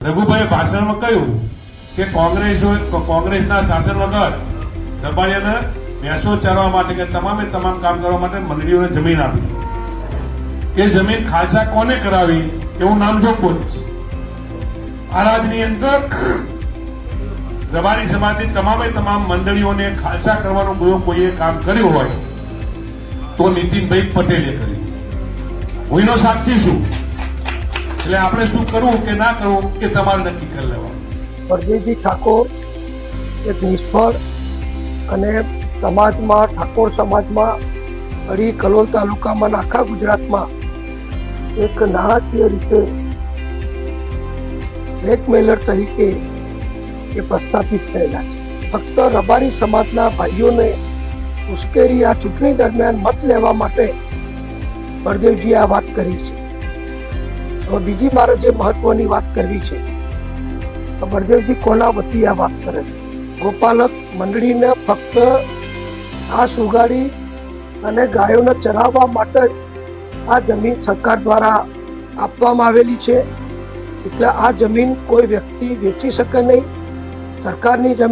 રઘુભાઈએ ભાષણમાં કહ્યું કે કોંગ્રેસ કોંગ્રેસના શાસન વગર રબાડિયાને ભેંસો ચરવા માટે કે તમામે તમામ કામ કરવા માટે મંડળીઓને જમીન આપી. એ જમીન ખાલસા કોને કરાવી? એવું નામ જો બોલીશ આ રાજની અંદર રબારી સમાજની તમામે તમામ મંડળીઓને ખાલસા કરવાનું જો કોઈએ કામ કર્યું હોય તો નીતિનભાઈ પટેલે કર્યું. હું એનો સાક્ષી છું એટલે આપણે શું કરવું કે ના કરવું એ તમારે નક્કી કરી લેવાનું. પરદેજી ઠાકોર એક નિષ્ફળ અને સમાજમાં, ઠાકોર સમાજમાં અડી કલોલ તાલુકામાં આખા ગુજરાતમાં એક નાણાકીય રીતે બ્લેકમેલર તરીકે એ પ્રસ્થાપિત થયેલા છે. ફક્ત રબારી સમાજના ભાઈઓને ઉશ્કેરી આ ચૂંટણી દરમિયાન મત લેવા માટે બળદેવજીએ આ વાત કરી છે. હવે બીજી મારે જે મહત્વની વાત કરવી છે, તો બળદેવજી કોના વતી આ વાત કરે છે? ગોપાલક મંડળીને ફક્ત ઘાસ ઉગાડી અને ગાયોને ચરાવવા માટે આ જમીન સરકાર દ્વારા આપવામાં આવેલી છે. એટલે આ જમીન કોઈ વ્યક્તિ વેચી શકે નહીં. સરકારની જમીન